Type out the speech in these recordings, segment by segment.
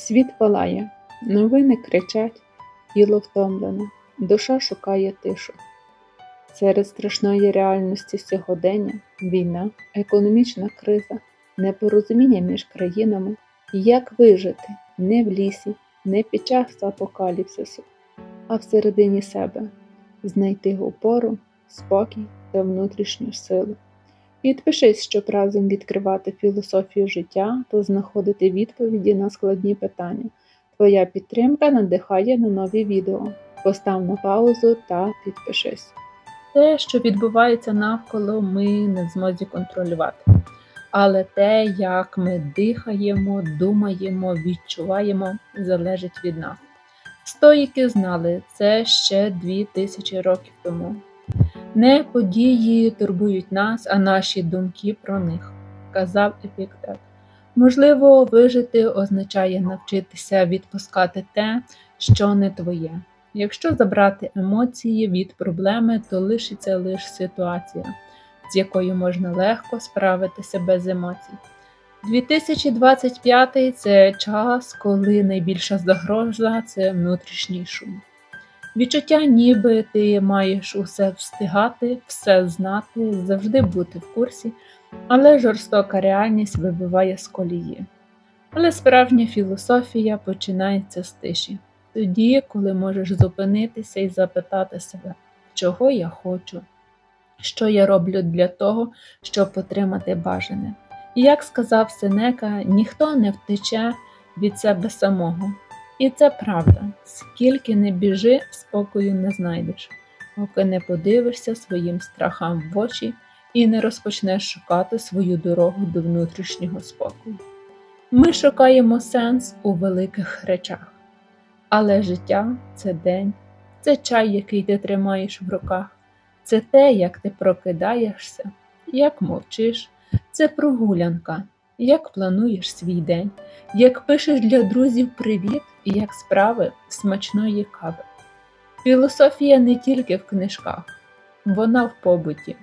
Світ палає, новини кричать, тіло втомлене, душа шукає тишу. Серед страшної реальності сьогодення війна, економічна криза, непорозуміння між країнами, як вижити не в лісі, не під час апокаліпсису, а всередині себе, знайти опору, спокій та внутрішню силу. Підпишись, щоб разом відкривати філософію життя та знаходити відповіді на складні питання. Твоя підтримка надихає на нові відео. Постав на паузу та підпишись. Те, що відбувається навколо, ми не в змозі контролювати. Але те, як ми дихаємо, думаємо, відчуваємо, залежить від нас. Стоїки знали це ще дві тисячі років тому. Не події турбують нас, а наші думки про них, казав Епіктет. Можливо, вижити означає навчитися відпускати те, що не твоє. Якщо забрати емоції від проблеми, то лишиться лише ситуація, з якою можна легко справитися без емоцій. 2025 це час, коли найбільша загроза це внутрішній шум. Відчуття, ніби ти маєш усе встигати, все знати, завжди бути в курсі, але жорстока реальність вибиває з колії. Але справжня філософія починається з тиші, тоді, коли можеш зупинитися і запитати себе, чого я хочу, що я роблю для того, щоб отримати бажане. І як сказав Сенека, ніхто не втече від себе самого. І це правда, скільки не біжи, спокою не знайдеш, поки не подивишся своїм страхам в очі і не розпочнеш шукати свою дорогу до внутрішнього спокою. Ми шукаємо сенс у великих речах, але життя це день, це чай, який ти тримаєш в руках, це те, як ти прокидаєшся, як мовчиш, це прогулянка, як плануєш свій день, як пишеш для друзів привіт як справи смачної кави. Філософія не тільки в книжках, вона в побуті,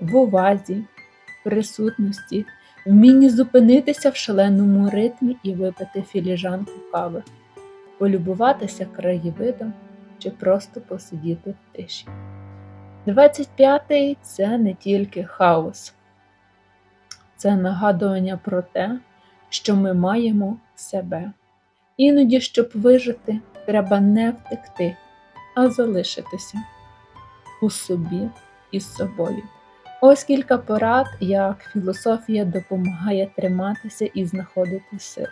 в увазі, присутності, вмінні зупинитися в шаленому ритмі і випити філіжанку кави, полюбуватися краєвидом чи просто посидіти в тиші. 25-й це не тільки хаос, це нагадування про те, що ми маємо себе. Іноді, щоб вижити, треба не втекти, а залишитися у собі і з собою. Ось кілька порад, як філософія допомагає триматися і знаходити сили.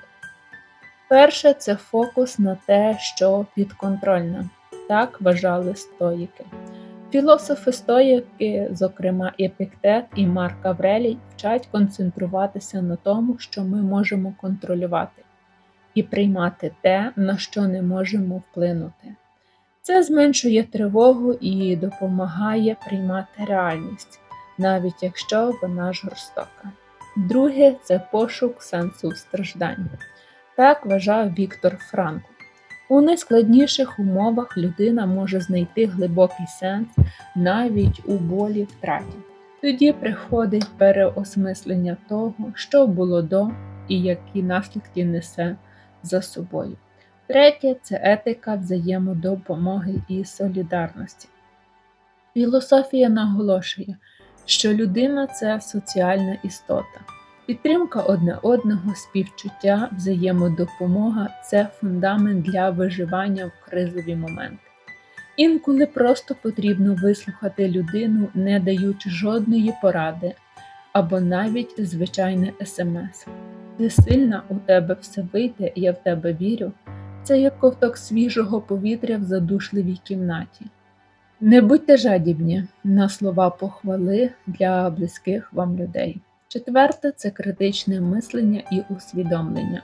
Перше це фокус на те, що підконтрольне. Так вважали стоїки. Філософи стоїки, зокрема Епіктет і Марк Аврелій, вчать концентруватися на тому, що ми можемо контролювати, і приймати те, на що не можемо вплинути. Це зменшує тривогу і допомагає приймати реальність, навіть якщо вона жорстока. Друге це пошук сенсу в стражданні. Так вважав Віктор Франкл. У найскладніших умовах людина може знайти глибокий сенс навіть у болі втраті. Тоді приходить переосмислення того, що було до і які наслідки несе за собою. Третє це етика взаємодопомоги і солідарності. Філософія наголошує, що людина це соціальна істота. Підтримка одне одного, співчуття, взаємодопомога це фундамент для виживання в кризові моменти. Інколи просто потрібно вислухати людину, не даючи жодної поради або навіть звичайне смс. Ти сильна, у тебе все вийде, я в тебе вірю. Це як ковток свіжого повітря в задушливій кімнаті. Не будьте жадібні на слова похвали для близьких вам людей. Четверте це критичне мислення і усвідомлення.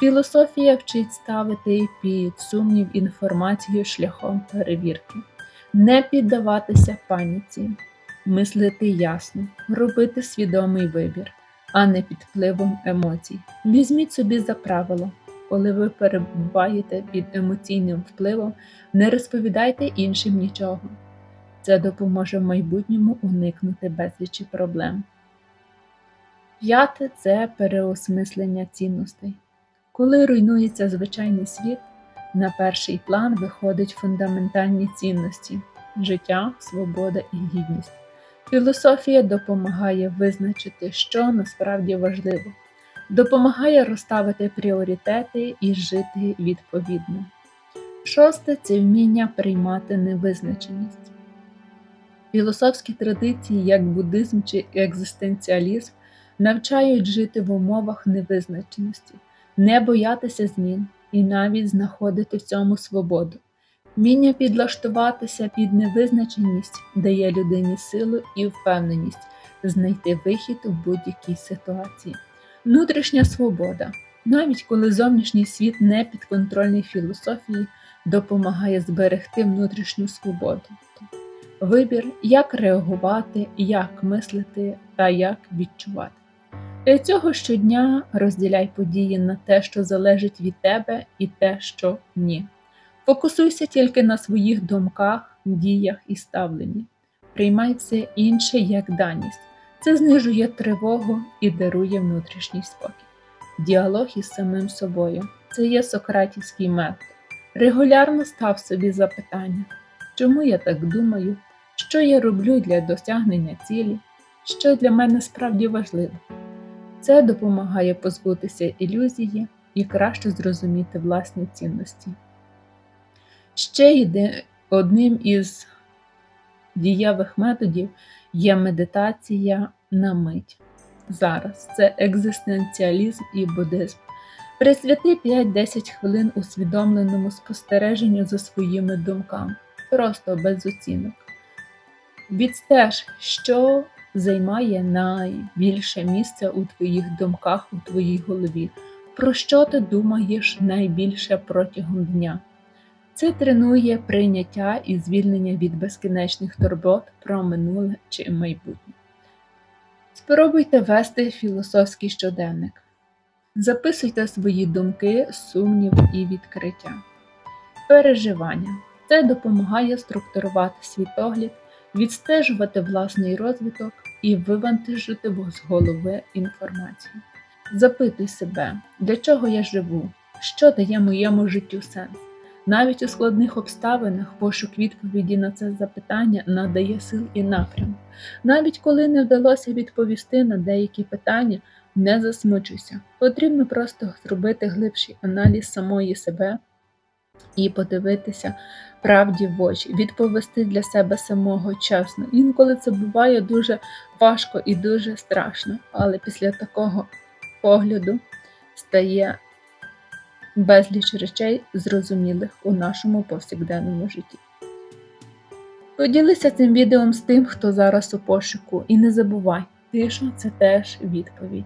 Філософія вчить ставити під сумнів інформацію шляхом перевірки, не піддаватися паніці, мислити ясно, робити свідомий вибір, а не під впливом емоцій. Візьміть собі за правило, коли ви перебуваєте під емоційним впливом, не розповідайте іншим нічого. Це допоможе в майбутньому уникнути безлічі проблем. П'яте це переосмислення цінностей. Коли руйнується звичайний світ, на перший план виходять фундаментальні цінності життя, свобода і гідність. Філософія допомагає визначити, що насправді важливо, допомагає розставити пріоритети і жити відповідно. Шосте це вміння приймати невизначеність. Філософські традиції, як буддизм чи екзистенціалізм, навчають жити в умовах невизначеності, не боятися змін і навіть знаходити в цьому свободу. Вміння підлаштуватися під невизначеність дає людині силу і впевненість знайти вихід у будь-якій ситуації. Внутрішня свобода, навіть коли зовнішній світ не підконтрольний філософії, допомагає зберегти внутрішню свободу. Вибір, як реагувати, як мислити та як відчувати. Для цього щодня розділяй події на те, що залежить від тебе, і те, що ні. Фокусуйся тільки на своїх думках, діях і ставленні. Приймай все інше як даність. Це знижує тривогу і дарує внутрішній спокій. Діалог із самим собою це є сократівський метод. Регулярно став собі запитання, чому я так думаю, що я роблю для досягнення цілі, що для мене справді важливо. Це допомагає позбутися ілюзії і краще зрозуміти власні цінності. Ще йде одним із дієвих методів є медитація на мить. Зараз це екзистенціалізм і буддизм. Присвяти 5-10 хвилин усвідомленому спостереженню за своїми думками, просто без оцінок. Відстеж, що займає найбільше місце у твоїх думках, у твоїй голові, про що ти думаєш найбільше протягом дня. Це тренує прийняття і звільнення від безкінечних турбот про минуле чи майбутнє. Спробуйте вести філософський щоденник. Записуйте свої думки, сумнів і відкриття. Переживання. Це допомагає структурувати світогляд, відстежувати власний розвиток і вивантажити з голови інформацію. Запитуй себе, для чого я живу, що дає моєму життю сенс. Навіть у складних обставинах пошук відповіді на це запитання надає сил і напрямок. Навіть коли не вдалося відповісти на деякі питання, не засмучуйся. Потрібно просто зробити глибший аналіз самої себе і подивитися правді в очі, відповісти для себе самого чесно. Інколи це буває дуже важко і дуже страшно, але після такого погляду стає безліч речей, зрозумілих у нашому повсякденному житті. Поділися цим відео з тим, хто зараз у пошуку, і не забувай, тиша це теж відповідь.